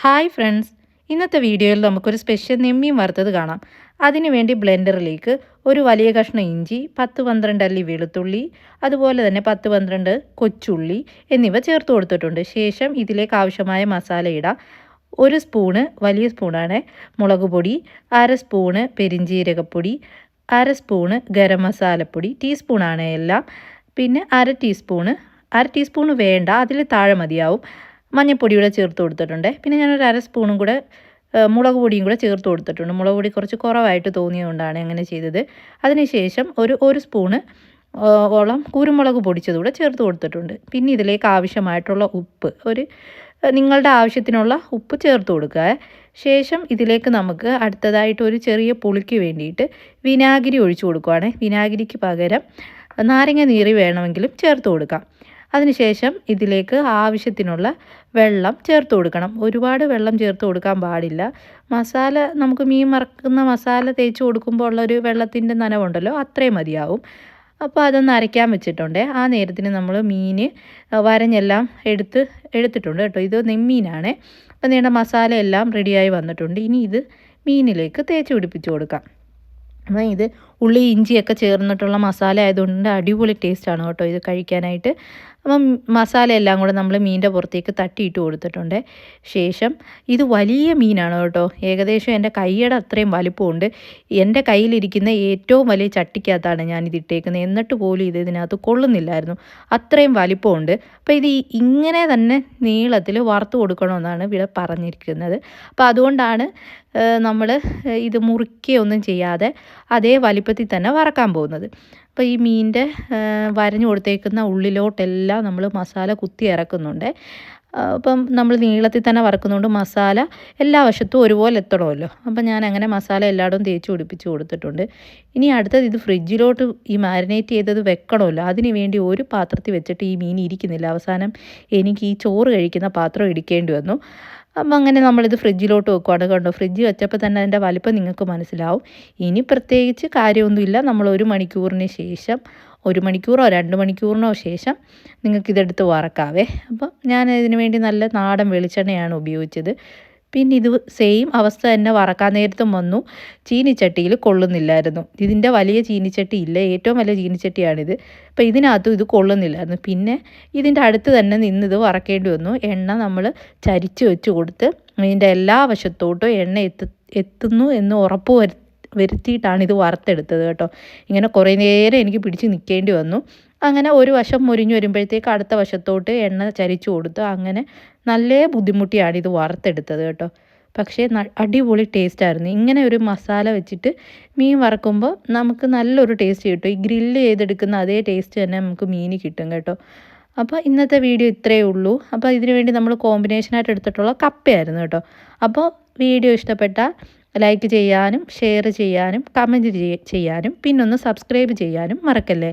Hi friends. ഇന്നത്തെ വീഡിയോയിൽ നമുക്കൊരു സ്പെഷ്യൽ നെമ്മീൻ വറുത്തത് കാണാം. അതിനുവേണ്ടി ബ്ലെൻഡറിലേക്ക് ഒരു വലിയ കഷ്ണം ഇഞ്ചി പത്ത് പന്ത്രണ്ട് അല്ലി വെളുത്തുള്ളി അതുപോലെ തന്നെ പത്ത് പന്ത്രണ്ട് കൊച്ചുള്ളി എന്നിവ ചേർത്ത് കൊടുത്തിട്ടുണ്ട്. ശേഷം ഇതിലേക്ക് ആവശ്യമായ മസാല ഇടാം. ഒരു സ്പൂണ് വലിയ സ്പൂണാണ് മുളക് പൊടി അര സ്പൂണ് പെരിഞ്ജീരകപ്പൊടി അര സ്പൂണ് ഗരം മസാലപ്പൊടി ടീസ്പൂണാണ് എല്ലാം. പിന്നെ അര ടീസ്പൂണ് അര ടീസ്പൂണ് വേണ്ട അതിൽ താഴെ മതിയാവും. മഞ്ഞൾപ്പൊടി കൂടെ ചേർത്ത് കൊടുത്തിട്ടുണ്ട്. പിന്നെ ഞാനൊരു അര സ്പൂണും കൂടെ മുളക് പൊടിയും കൂടെ ചേർത്ത് കൊടുത്തിട്ടുണ്ട്. മുളക് പൊടി കുറച്ച് കുറവായിട്ട് തോന്നിയതുകൊണ്ടാണ് അങ്ങനെ ചെയ്തത്. അതിനുശേഷം ഒരു ഒരു സ്പൂണ് ഓളം കുരുമുളക് പൊടിച്ചതുകൂടെ ചേർത്ത് കൊടുത്തിട്ടുണ്ട്. പിന്നെ ഇതിലേക്ക് ആവശ്യമായിട്ടുള്ള ഉപ്പ് ഒരു നിങ്ങളുടെ ആവശ്യത്തിനുള്ള ഉപ്പ് ചേർത്ത് കൊടുക്കുക. ശേഷം ഇതിലേക്ക് നമുക്ക് അടുത്തതായിട്ട് ഒരു ചെറിയ പുളിക്ക് വേണ്ടിയിട്ട് വിനാഗിരി ഒഴിച്ചു കൊടുക്കുകയാണ് വിനാഗിരിക്ക് പകരം നാരങ്ങ നീറി വേണമെങ്കിലും ചേർത്ത് കൊടുക്കാം. അതിനുശേഷം ഇതിലേക്ക് ആവശ്യത്തിനുള്ള വെള്ളം ചേർത്ത് കൊടുക്കണം. ഒരുപാട് വെള്ളം ചേർത്ത് കൊടുക്കാൻ പാടില്ല. മസാല നമുക്ക് മീൻ മറക്കുന്ന മസാല തേച്ച് കൊടുക്കുമ്പോൾ ഉള്ളൊരു വെള്ളത്തിന്റെ നനവുണ്ടല്ലോ അത്രയും മതിയാവും. അപ്പോൾ അതൊന്ന് അരയ്ക്കാൻ വെച്ചിട്ടുണ്ട്. ആ നേരത്തിന് നമ്മൾ മീൻ വരഞ്ഞെല്ലാം എടുത്ത് എടുത്തിട്ടുണ്ട് കേട്ടോ. ഇത് നെമ്മീനാണ്. അപ്പോൾ നീണ്ട മസാല എല്ലാം റെഡിയായി വന്നിട്ടുണ്ട്. ഇനി ഇത് മീനിലേക്ക് തേച്ച് പിടിപ്പിച്ച് കൊടുക്കാം. അപ്പോൾ ഇത് ഉള്ളി ഇഞ്ചിയൊക്കെ ചേർന്നിട്ടുള്ള മസാല ആയതുകൊണ്ട് അടിപൊളി ടേസ്റ്റാണ് കേട്ടോ ഇത് കഴിക്കാനായിട്ട്. അപ്പം മസാല എല്ലാം കൂടെ നമ്മൾ മീനിന്റെ പുറത്തേക്ക് തട്ടിയിട്ട് കൊടുത്തിട്ടുണ്ട്. ശേഷം ഇത് വലിയ മീനാണ് കേട്ടോ. ഏകദേശം എന്റെ കൈയുടെ അത്രയും വലിപ്പമുണ്ട്. എന്റെ കയ്യിലിരിക്കുന്ന ഏറ്റവും വലിയ ചട്ടിക്കകത്താണ് ഞാനിത് ഇട്ടേക്കുന്നത്. എന്നിട്ട് പോലും ഇത് ഇതിനകത്ത് കൊള്ളുന്നില്ലായിരുന്നു. അത്രയും വലിപ്പമുണ്ട്. അപ്പോൾ ഇത് ഇങ്ങനെ തന്നെ നീളത്തിൽ വറുത്ത് കൊടുക്കണമെന്നാണ് ഇവിടെ പറഞ്ഞിരിക്കുന്നത്. അപ്പോൾ അതുകൊണ്ടാണ് നമ്മൾ ഇത് മുറിക്കുകയൊന്നും ചെയ്യാതെ അതേ വലിപ്പത്തിൽ തന്നെ വറക്കാൻ പോകുന്നത്. അപ്പോൾ ഈ മീനിന്റെ വരഞ്ഞു കൊടുത്തേക്കുന്ന ഉള്ളിലോട്ടെല്ലാം നമ്മൾ മസാല കുത്തി ഇറക്കുന്നുണ്ട്. അപ്പം നമ്മൾ നീളത്തിൽ തന്നെ വറക്കുന്നതുകൊണ്ട് മസാല എല്ലാ വശത്തും ഒരുപോലെ എത്തണമല്ലോ. അപ്പം ഞാൻ അങ്ങനെ മസാല എല്ലായിടവും തേച്ച് പിടിപ്പിച്ച് കൊടുത്തിട്ടുണ്ട്. ഇനി അടുത്തത് ഇത് ഫ്രിഡ്ജിലോട്ട് ഈ മാരിനേറ്റ് ചെയ്തത് വെക്കണമല്ലോ. അതിന് വേണ്ടി ഒരു പാത്രത്തിൽ വെച്ചിട്ട് ഈ മീൻ ഇരിക്കുന്നില്ല. അവസാനം എനിക്ക് ഈ ചോറ് കഴിക്കുന്ന പാത്രം ഇടിക്കേണ്ടി വന്നു. അപ്പം അങ്ങനെ നമ്മളിത് ഫ്രിഡ്ജിലോട്ട് വെക്കുവാണ്. കണ്ടോ ഫ്രിഡ്ജ് വെച്ചപ്പോൾ തന്നെ അതിന്റെ വലിപ്പം നിങ്ങൾക്ക് മനസ്സിലാവും. ഇനി പ്രത്യേകിച്ച് കാര്യമൊന്നുമില്ല. നമ്മൾ ഒരു മണിക്കൂറിന് ശേഷം ഒരു മണിക്കൂറോ രണ്ട് മണിക്കൂറിനോ ശേഷം നിങ്ങൾക്കിതെടുത്ത് വറക്കാവേ. അപ്പോൾ ഞാൻ ഇതിന് വേണ്ടി നല്ല നാടൻ വെളിച്ചെണ്ണയാണ് ഉപയോഗിച്ചത്. പിന്നെ ഇത് സെയിം അവസ്ഥ തന്നെ വറക്കാൻ നേരത്തും വന്നു. ചീനിച്ചട്ടിയിൽ കൊള്ളുന്നില്ലായിരുന്നു. ഇതിന്റെ വലിയ ചീനിച്ചട്ടി ഇല്ല. ഏറ്റവും വലിയ ചീനിച്ചട്ടിയാണിത്. അപ്പോൾ ഇതിനകത്തും ഇത് കൊള്ളുന്നില്ലായിരുന്നു. പിന്നെ ഇതിന്റെ അടുത്ത് തന്നെ നിന്ന് ഇത് വറക്കേണ്ടി വന്നു. എണ്ണ നമ്മൾ ചരിച്ച് വെച്ച് കൊടുത്ത് ഇതിന്റെ എല്ലാ വശത്തോട്ടും എണ്ണ എത്തു എത്തുന്നു എന്ന് ഉറപ്പ് വരുത്തി വരുത്തിയിട്ടാണ് ഇത് വറുത്തെടുത്തത് കേട്ടോ. ഇങ്ങനെ കുറേ നേരം എനിക്ക് പിടിച്ച് നിൽക്കേണ്ടി വന്നു. അങ്ങനെ ഒരു വശം മുരിഞ്ഞു വരുമ്പോഴത്തേക്ക് അടുത്ത വശത്തോട്ട് എണ്ണ ചരിച്ചു കൊടുത്തു. അങ്ങനെ നല്ല ബുദ്ധിമുട്ടിയാണ് ഇത് വറുത്തെടുത്തത് കേട്ടോ. പക്ഷേ അടിപൊളി ടേസ്റ്റായിരുന്നു ഇങ്ങനെ ഒരു മസാല വെച്ചിട്ട് മീൻ വറക്കുമ്പോൾ നമുക്ക് നല്ലൊരു ടേസ്റ്റ് കിട്ടും. ഈ ഗ്രില്ല് ചെയ്തെടുക്കുന്ന അതേ ടേസ്റ്റ് തന്നെ നമുക്ക് മീൻ കിട്ടും കേട്ടോ. അപ്പോൾ ഇന്നത്തെ വീഡിയോ ഇത്രയേ ഉള്ളൂ. അപ്പോൾ ഇതിനു വേണ്ടി നമ്മൾ കോമ്പിനേഷനായിട്ട് എടുത്തിട്ടുള്ള കപ്പയായിരുന്നു കേട്ടോ. അപ്പോൾ വീഡിയോ ഇഷ്ടപ്പെട്ടാൽ ലൈക്ക് ചെയ്യാനും ഷെയർ ചെയ്യാനും കമന്റ് ചെയ്യാനും പിന്നൊന്ന് സബ്സ്ക്രൈബ് ചെയ്യാനും മറക്കല്ലേ?